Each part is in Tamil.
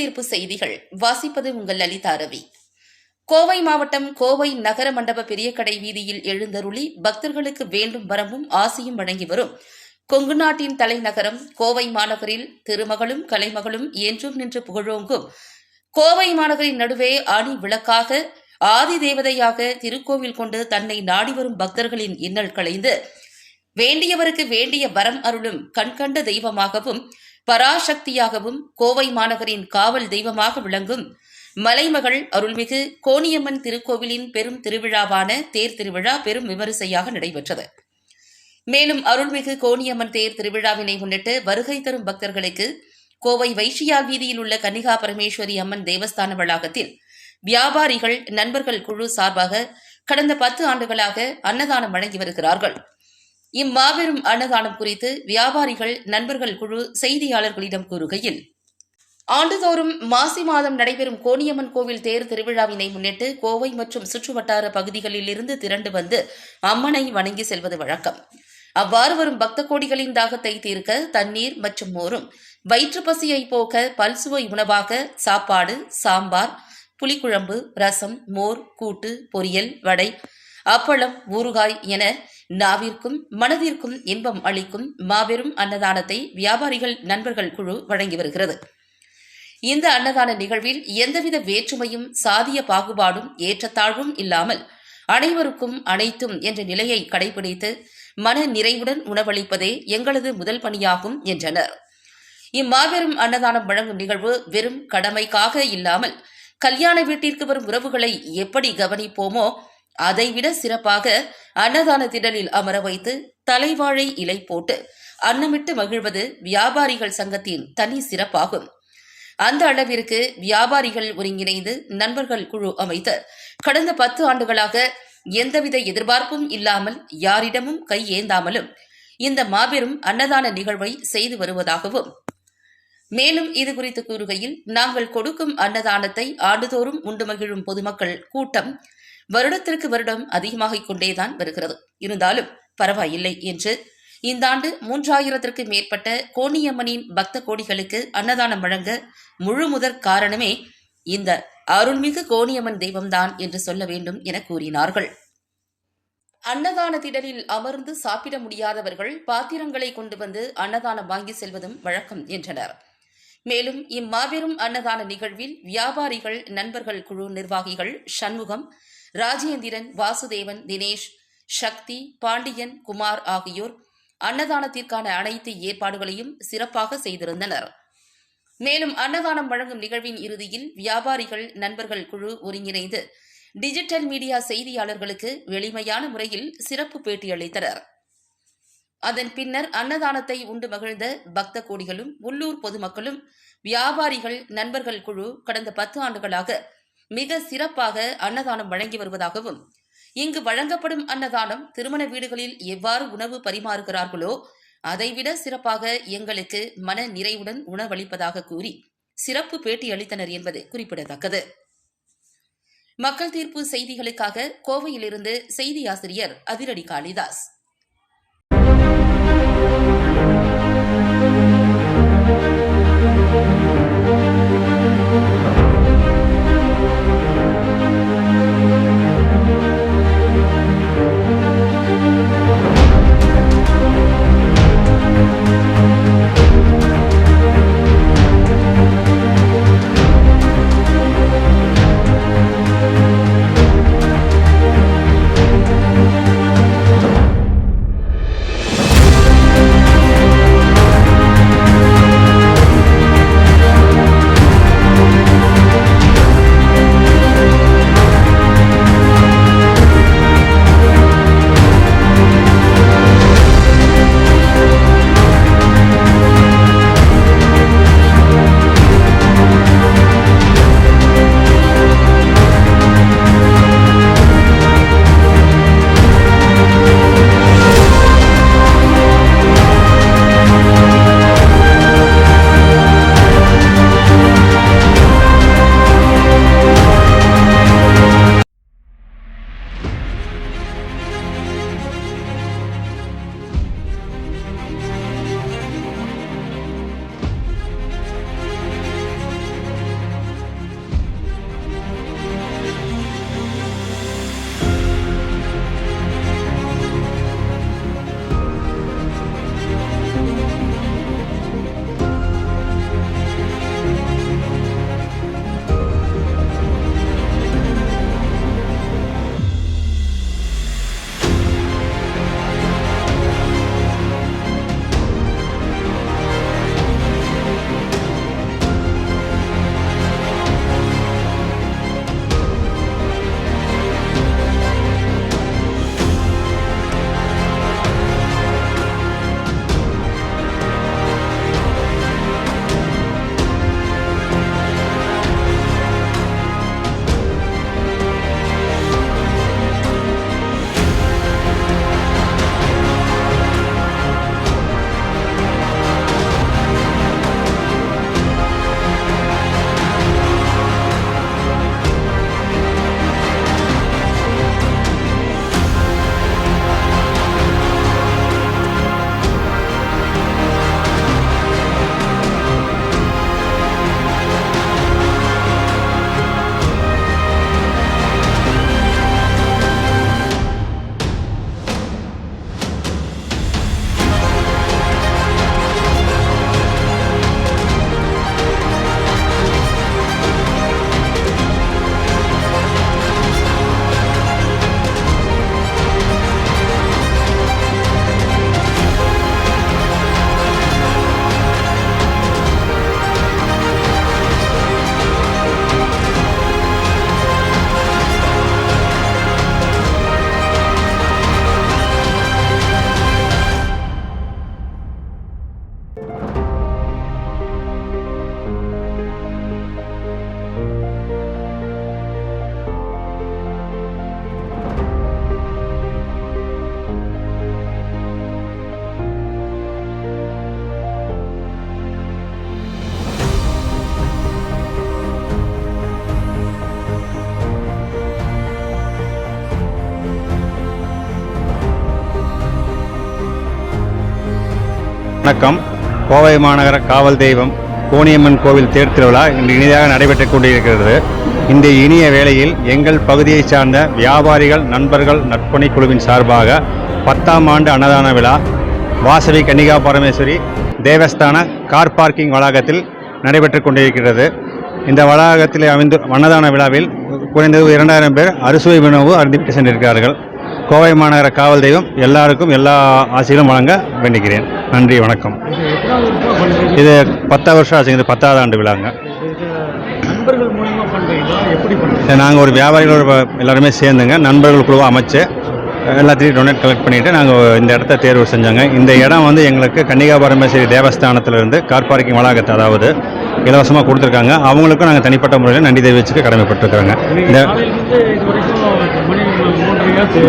தீர்ப்பு செய்திகள். வாசிப்பது உங்கள் லலிதா ரவி. கோவை மாவட்டம் கோவை நகர மண்டப பெரிய கடை வீதியில் எழுந்தருளி பக்தர்களுக்கு வேண்டும் வரமும் ஆசையும் வழங்கி வரும். கொங்கு நாட்டின் தலைநகரம் கோவை மாநகரில் திருமகளும் கலைமகளும் என்றும் நின்று புகழோங்கும். கோவை மாநகரின் நடுவே அணி விளக்காக ஆதி தேவதையாக திருக்கோவில் கொண்டு தன்னை நாடி வரும் பக்தர்களின் இன்னல் களைந்து வேண்டியவருக்கு வேண்டிய வரம் அருளும் கண்கண்ட தெய்வமாகவும் பராசக்தியாகவும் கோவை மாநகரின் காவல் தெய்வமாக விளங்கும் மலைமகள் அருள்மிகு கோணியம்மன் திருக்கோவிலின் பெரும் திருவிழாவான தேர் திருவிழா பெரும் விமரிசையாக நடைபெற்றது. மேலும் அருள்மிகு கோணியம்மன் தேர் திருவிழாவினை முன்னிட்டு வருகை தரும் பக்தர்களுக்கு கோவை வைஷியா வீதியில் உள்ள கன்னிகா பரமேஸ்வரி அம்மன் தேவஸ்தான வளாகத்தில் வியாபாரிகள் நண்பர்கள் குழு சார்பாக கடந்த பத்து ஆண்டுகளாக அன்னதானம் வழங்கி வருகிறார்கள். இம்மாபெரும் அன்னதானம் குறித்து வியாபாரிகள் நண்பர்கள் குழு செய்தியாளர்களிடம் கூறுகையில் ஆண்டுதோறும் மாசி மாதம் நடைபெறும் கோணியம்மன் கோவில் தேர் திருவிழாவினை முன்னிட்டு கோவை மற்றும் சுற்றுவட்டார பகுதிகளில் இருந்து திரண்டு வந்து அம்மனை வணங்கி செல்வது வழக்கம். அவ்வாறு வரும் பக்த கோடிகளின் தாகத்தை தீர்க்க தண்ணீர் மற்றும் மோரும் வயிற்று பசியை போக்க பல்சுவை உணவாக சாப்பாடு சாம்பார் புளிக்குழம்பு ரசம் மோர் கூட்டு பொரியல் வடை அப்பளம் ஊறுகாய் என நாவிற்கும் மனதிற்கும் இன்பம் அளிக்கும் மாபெரும் அன்னதானத்தை வியாபாரிகள் நண்பர்கள் குழு வழங்கி வருகிறது. இந்த அன்னதான நிகழ்வில் எந்தவித வேற்றுமையும் சாதிய பாகுபாடும் ஏற்றத்தாழ்வும் இல்லாமல் அனைவருக்கும் அனைத்தும் என்ற நிலையை கடைபிடித்து மன நிறைவுடன் உணவளிப்பதே எங்களது முதல் பணியாகும் என்றனர். இம்மாபெரும் அன்னதானம் வழங்கும் நிகழ்வு வெறும் கடமைக்காக இல்லாமல் கல்யாண வீட்டிற்கு வரும் உறவுகளை எப்படி கவனிப்போமோ அதைவிட சிறப்பாக அன்னதான திடலில் அமர வைத்து தலைவாழை இலை போட்டு அன்னமிட்டு மகிழ்வது வியாபாரிகள் சங்கத்தின் தனி சிறப்பாகும். அந்த அளவிற்கு வியாபாரிகள் ஒருங்கிணைந்து நண்பர்கள் குழு அமைத்து கடந்த பத்து ஆண்டுகளாக எந்தவித எதிர்பார்ப்பும் இல்லாமல் யாரிடமும் கை ஏந்தாமலும் இந்த மாபெரும் அன்னதான நிகழ்வை செய்து வருவதாகவும். மேலும் இது குறித்து கூறுகையில் நாங்கள் கொடுக்கும் அன்னதானத்தை ஆண்டுதோறும் உண்டு மகிழும் பொதுமக்கள் கூட்டம் வருடத்திற்கு வருடம் அதிகமாகிக் கொண்டேதான் வருகிறது. இருந்தாலும் பரவாயில்லை என்று இந்த ஆண்டு மூன்றாயிரத்திற்கு மேற்பட்ட கோணியம்மனின் பக்த கோடிகளுக்கு அன்னதானம் வழங்க முழு முதற் காரணமே இந்த அருள்மிகு கோணியம்மன் தெய்வம்தான் என்று சொல்ல வேண்டும் என கூறினார்கள். அன்னதான திடலில் அமர்ந்து சாப்பிட முடியாதவர்கள் பாத்திரங்களை கொண்டு வந்து அன்னதானம் வாங்கி செல்வதும் வழக்கம் என்றனர். மேலும் இம்மாபெரும் அன்னதான நிகழ்வில் வியாபாரிகள் நண்பர்கள் குழு நிர்வாகிகள் சண்முகம் ராஜேந்திரன் வாசுதேவன் தினேஷ் சக்தி பாண்டியன் குமார் ஆகியோர் அன்னதானத்திற்கான அனைத்து ஏற்பாடுகளையும் சிறப்பாக செய்திருந்தனர். மேலும் அன்னதானம் வழங்கும் நிகழ்வின் இறுதியில் வியாபாரிகள் நண்பர்கள் குழு ஒருங்கிணைந்து டிஜிட்டல் மீடியா செய்தியாளர்களுக்கு எளிமையான முறையில் சிறப்பு பேட்டியளித்தனர். அதன் பின்னர் அன்னதானத்தை உண்டு மகிழ்ந்த பக்த கோடிகளும் உள்ளூர் பொதுமக்களும் வியாபாரிகள் நண்பர்கள் குழு கடந்த பத்து ஆண்டுகளாக மிக சிறப்பாக அன்னதானம் வழங்கி வருவதாகவும் இங்கு வழங்கப்படும் அன்னதானம் திருமண வீடுகளில் எவ்வாறு உணவு பரிமாறுகிறார்களோ அதைவிட சிறப்பாக எங்களுக்கு மன நிறைவுடன் உணவளிப்பதாக கூறி சிறப்பு பேட்டி அளித்தனர் என்பது குறிப்பிடத்தக்கது. மக்கள் தீர்ப்பு செய்திகளுக்காக கோவையிலிருந்து செய்தி ஆசிரியர் அதிரடி காளிதாஸ். Thank you. வணக்கம். கோவை மாநகர காவல் தெய்வம் கோணியம்மன் கோவில் தேர் திருவிழா இன்று இனிதாக நடைபெற்றுக் கொண்டிருக்கிறது. இந்த இனிய வேளையில் எங்கள் பகுதியைச் சார்ந்த வியாபாரிகள் நண்பர்கள் நற்பணி குழுவின் சார்பாக பத்தாம் ஆண்டு அன்னதான விழா வாசவி கன்னிகா பரமேஸ்வரி தேவஸ்தான கார் பார்க்கிங் வளாகத்தில் நடைபெற்று கொண்டிருக்கிறது. இந்த வளாகத்தில் அமைந்து அன்னதான விழாவில் குறைந்தது இரண்டாயிரம் பேர் அறுசுவை உணவு அருந்திவிட்டு சென்றிருக்கிறார்கள். கோவை மாநகர காவல் தெய்வம் எல்லாருக்கும் எல்லா ஆசிகளும் வழங்க வேண்டுகிறேன். நன்றி வணக்கம். இது பத்தாவது வருஷம் ஆச்சுங்க இது பத்தாவது ஆண்டு விழாங்க. நாங்கள் ஒரு வியாபாரிகளோட எல்லாருமே சேர்ந்துங்க. நண்பர்கள் குழுவாக அமைச்சு எல்லாத்தையும் டொனேட் கலெக்ட் பண்ணிவிட்டு நாங்கள் இந்த இடத்த தேர்வு செஞ்சோங்க. இந்த இடம் வந்து எங்களுக்கு கன்னிகா பரமேஸ்வரி தேவஸ்தானத்திலிருந்து கார் பார்க்கிங் வளாகத்தை அதாவது இலவசமாக கொடுத்துருக்காங்க. அவங்களுக்கும் நாங்கள் தனிப்பட்ட முறையில் நன்றி தெரிவிச்சுக்க கடமைப்பட்டிருக்கிறோங்க இந்த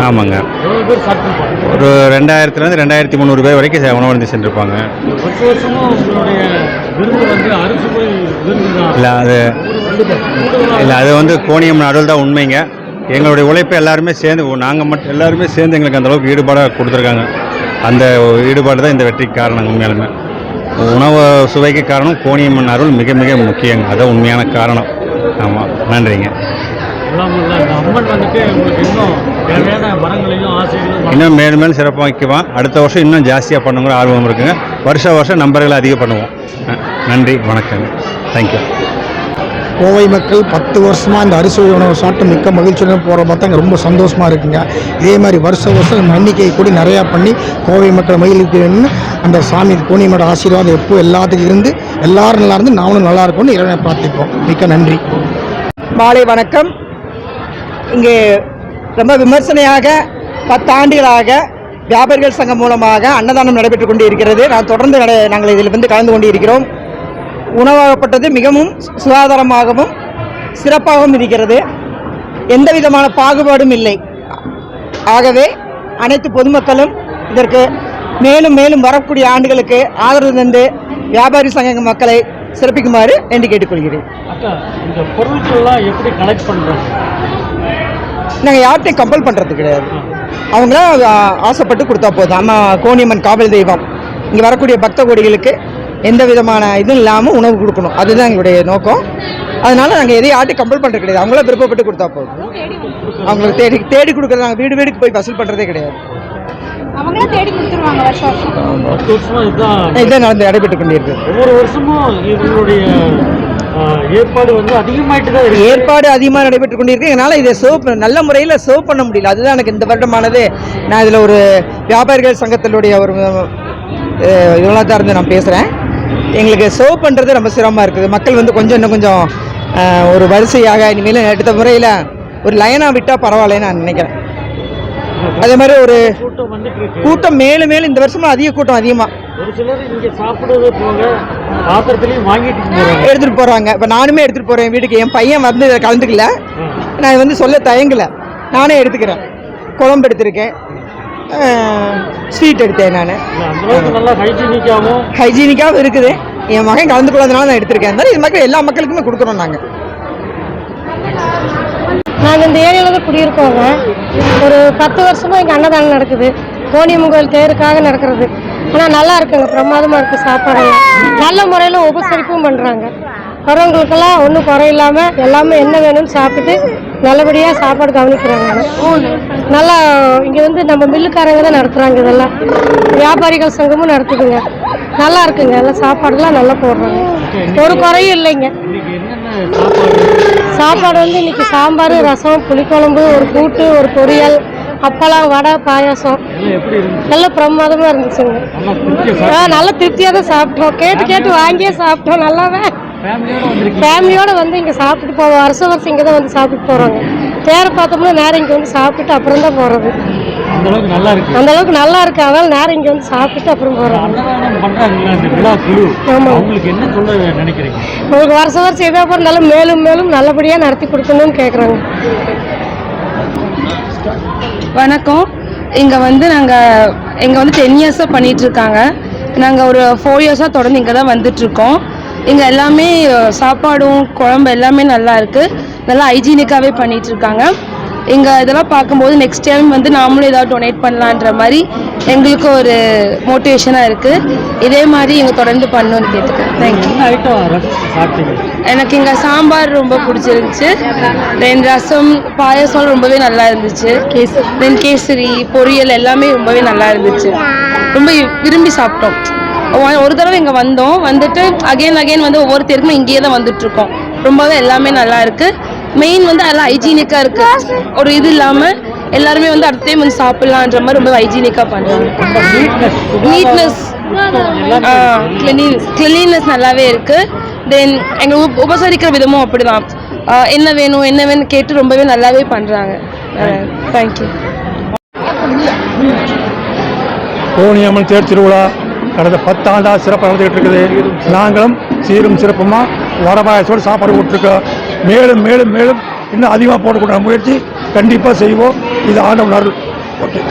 ஆமாங்க. பேர் சாப்பிட்டுருப்பாங்க ஒரு ரெண்டாயிரத்துலேருந்து ரெண்டாயிரத்தி முந்நூறு பேர் வரைக்கும் உணவருந்து சென்றிருப்பாங்க. வருஷ வருஷமும் உங்களுடைய விருது வந்து அரிசி போய் விருது தான். இல்லை அது இல்லை அது வந்து கோணியம் அருள் தான் உண்மைங்க. எங்களுடைய உழைப்பை எல்லாருமே சேர்ந்து நாங்கள் மட்டும் எல்லாருமே சேர்ந்து எங்களுக்கு அந்த அளவுக்கு ஈடுபாடாக கொடுத்துருக்காங்க. அந்த ஈடுபாடு தான் இந்த வெற்றிக்கு காரணம் உண்மையாலுமே. உணவு சுவைக்கு காரணம் கோணியம்மன் அருள் மிக மிக முக்கியங்க. அதான் உண்மையான காரணம். ஆமாம் நன்றிங்க. அம்மன் வந்துட்டு உங்களுக்கு இன்னும் இன்னும் மேலும் மேலும் சிறப்பாக வைக்குவோம் அடுத்த வருஷம் இன்னும் ஜாஸ்தியாக பண்ணுங்கிற ஆர்வம் இருக்குங்க. வருஷ வருஷம் நம்பர்களை அதிகம் பண்ணுவோம். நன்றி வணக்கங்க. தேங்க்யூ கோவை மக்கள் பத்து வருஷமாக இந்த அரிசி உணவு சாப்பிட்டு மிக்க மகிழ்ச்சியுடன் போகிற பார்த்தா எனக்கு ரொம்ப சந்தோஷமாக இருக்குங்க. இதே மாதிரி வருஷ வருஷம் எண்ணிக்கை கூடி நிறையா பண்ணி கோவை மக்கள் மகிழ்ச்சின்னு அந்த சாமி கோணியமோட ஆசீர்வாதம் எப்போ எல்லாத்துக்கும் இருந்து எல்லாரும் நல்லா இருந்து நாமளும் நல்லா இருக்கும்னு இறைவனை பிரார்த்திப்போம். மிக்க நன்றி. மாலை வணக்கம். இங்கே ரொம்ப விமர்சனையாக பத்தாண்டுகளாக வியாபாரிகள் சங்கம் மூலமாக அன்னதானம் நடைபெற்று கொண்டு இருக்கிறது நான் தொடர்ந்து நாங்கள் இதில் வந்து கலந்து கொண்டு இருக்கிறோம் உணவாகப்பட்டது மிகவும் சுகாதாரமாகவும் சிறப்பாகவும் இருக்கிறது. எந்த விதமான பாகுபாடும் இல்லை. ஆகவே அனைத்து பொதுமக்களும் இதற்கு மேலும் மேலும் வரக்கூடிய ஆண்டுகளுக்கு ஆதரவு தந்து வியாபாரி சங்க மக்களை சிறப்பிக்குமாறு வேண்டி கேட்டுக்கொள்கிறேன். இந்த பொருட்கள்லாம் எப்படி கலெக்ட் பண்ணுறோம் நாங்கள் யார்கிட்டையும் கம்பல் பண்ணுறது கிடையாது. அவங்களா ஆ, ஆசைப்பட்டு கொடுத்தா போதும். அம்மா கோணியம்மன் காவல் தெய்வம். இங்கே வரக்கூடிய பக்த கோடிகளுக்கு எந்த விதமான இதுவும் இல்லாமல் உணவு கொடுக்கணும். அதுதான் எங்களுடைய நோக்கம். அதனால நாங்கள் எதையும் யார்ட்டையும் கம்பல் பண்ணுறது கிடையாது. அவங்களா விருப்பப்பட்டு கொடுத்தா போதும். அவங்களுக்கு தேடி தேடி கொடுக்குறது நாங்கள் வீடு வீடுக்கு போய் வசூல் பண்ணுறதே கிடையாது. அவங்களே தேடி கொடுத்துருவாங்க வருஷம் வருஷம். இதுதான் நடந்து நடைபெற்று கொண்டிருக்கு ஒவ்வொரு வருஷமும் இவங்களுடைய ஏற்பாடு வந்து அதிகமாயிட்டு தான் ஏற்பாடு அதிகமாக நடைபெற்று கொண்டிருக்கு. என்னால் இதை சர்வ் நல்ல முறையில் சர்வ் பண்ண முடியல. அதுதான் எனக்கு இந்த வருடமானது. நான் இதில் ஒரு வியாபாரிகள் சங்கத்தினுடைய ஒரு இதெல்லாம் தான் இருந்து நான் பேசுகிறேன் எங்களுக்கு சர்வ் பண்ணுறது ரொம்ப சிரமமாக இருக்குது. மக்கள் வந்து கொஞ்சம் இன்னும் கொஞ்சம் ஒரு வரிசையாக இனிமேல் எடுத்த முறையில் ஒரு லைனாக விட்டால் பரவாயில்லன்னு நான் நினைக்கிறேன். அதே மாதிரி ஒரு கூட்டம் மேலும் மேலும் இந்த வருஷமும் அதிக கூட்டம் அதிகமாக ஒரு சிலர் இங்க சாப்பிடுறது போக பாத்திரத்திலையும் வாங்கிட்டு போறாங்க எடுத்துகிட்டு போகிறாங்க இப்போ நானுமே எடுத்துகிட்டு போகிறேன் வீட்டுக்கு. என் பையன் வந்து இதில் கலந்துக்கல. நான் இது வந்து சொல்ல தயங்கல. நானே எடுத்துக்கிறேன். குழம்பு எடுத்திருக்கேன். ஸ்வீட் எடுத்தேன் நான். நல்லா ஹைஜீனிக்காவும் ஹைஜீனிக்காகவும் இருக்குது. என் மகன் கலந்து கொள்ளாதனால நான் எடுத்திருக்கேன். அதனால இது மக்கள் எல்லா மக்களுக்குமே கொடுக்குறோம் நாங்கள் நாங்கள் இந்த ஏரியாவில் தான் குடியிருக்கோங்க. ஒரு பத்து வருஷமா இங்கே அன்னதானம் நடக்குது. கோணியம்மன் கோயில் தேருக்காக நடக்கிறது. ஆனால் நல்லா இருக்குங்க. பிரமாதமாக இருக்குது சாப்பாடு. நல்ல முறையில் உபசரிப்பும் பண்ணுறாங்க வரவங்களுக்கெல்லாம் ஒன்றும் குறையில்லாமல் எல்லாமே என்ன வேணும்னு சாப்பிட்டு நல்லபடியாக சாப்பாடு கவனிக்கிறாங்க. நல்லா இங்கே வந்து நம்ம மில்லுக்காரங்க தான் நடத்துகிறாங்க இதெல்லாம். வியாபாரிகள் சங்கமும் நடத்துதுங்க. நல்லா இருக்குங்க. எல்லாம் சாப்பாடுலாம் நல்லா போடுறாங்க. ஒரு குறையும் இல்லைங்க. சாப்பாடு சாப்பாடு வந்து இன்னைக்கு சாம்பார் ரசம் புளிக்குழம்பு ஒரு கூட்டு ஒரு பொரியல் அப்பளம் வடை பாயாசம். நல்ல பிரமாதமாக இருந்துச்சுங்க. நல்லா திருப்தியா ஆ நல்ல திருப்தியாக தான் சாப்பிட்டோம். கேட்டு கேட்டு வாங்கியே சாப்பிட்டோம். நல்லாவே. ஃபேமிலியோட வந்து இங்கே சாப்பிட்டுட்டு போவோம். வருஷம் வருஷம் இங்கே தான் வந்து சாப்பிட்டு போகிறாங்க தேரை பார்த்தோம்னா நேரம் இங்கே வந்து சாப்பிட்டுட்டு அப்புறம் தான் போகிறது அந்த அளவுக்கு நல்லா இருக்கு. நல்லா அதனால நேரம் இங்கே வந்து சாப்பிட்டுட்டு அப்புறம் நினைக்கிறீங்க? உங்களுக்கு வருஷம் வருஷம் எதோ இருந்தாலும் மேலும் மேலும் நல்லபடியாக நடத்தி கொடுக்கணும்னு கேட்குறாங்க வணக்கம். இங்கே வந்து நாங்கள் இங்கே வந்து டென் இயர்ஸாக பண்ணிகிட்ருக்காங்க நாங்கள் ஒரு ஃபோர் இயர்ஸாக தொடர்ந்து இங்கே தான் வந்துட்ருக்கோம் இங்கே எல்லாமே சாப்பாடும் குழம்பு எல்லாமே நல்லா இருக்குது நல்லா ஹைஜீனிக்காகவே பண்ணிகிட்ருக்காங்க இங்கே இதெல்லாம் பார்க்கும்போது நெக்ஸ்ட் டைம் வந்து நாமளும் ஏதாவது டொனேட் பண்ணலான்ற மாதிரி எங்களுக்கு ஒரு மோட்டிவேஷனாக இருக்குது இதே மாதிரி எங்கள் தொடர்ந்து பண்ணணும்னு கேட்டுக்கிறேன். தேங்க்யூ எனக்கு இங்கே சாம்பார் ரொம்ப பிடிச்சிருந்துச்சு. தென் ரசம் பாயாசம் ரொம்பவே நல்லா இருந்துச்சு. தென் கேசரி பொரியல் எல்லாமே ரொம்பவே நல்லா இருந்துச்சு. ரொம்ப விரும்பி சாப்பிட்டோம். ஒரு தடவை இங்கே வந்தோம். வந்துட்டு அகைன் அகைன் வந்து ஒவ்வொரு தெருக்கும் இங்கேயே தான் வந்துட்டு இருக்கோம். ரொம்பவே எல்லாமே நல்லா இருக்கு. மெயின் வந்து அதெல்லாம் ஹைஜீனிக்காக இருக்கு. ஒரு இது இல்லாமல் எல்லாருமே வந்து அடுத்த டைம் வந்து சாப்பிட்லான்ற மாதிரி ரொம்ப ஹைஜீனிக்காக பண்ணுறாங்க நீட்னஸ் கிளீனஸ் நல்லாவே இருக்கு. தென் எங்க உப- உபசரிக்கிற விதமும் அப்படிதான். என்ன வேணும் என்ன வேணும் கேட்டு ரொம்பவே நல்லாவே பண்றாங்க. தேங்க்யூ கோணியம்மன் தேர் திருவிழா. கடந்த பத்தாண்டாக சிறப்பாக நடந்துகிட்டு இருக்குது. நாங்களும் சீரும் சிறப்புமாக வரபாயசோடு சாப்பாடு போட்டிருக்கோம். மேலும் மேலும் மேலும் இன்னும் அதிகமாக போடக்கூடிய முயற்சி கண்டிப்பாக செய்வோம். இது ஆண்டவன் அருள். ஓகே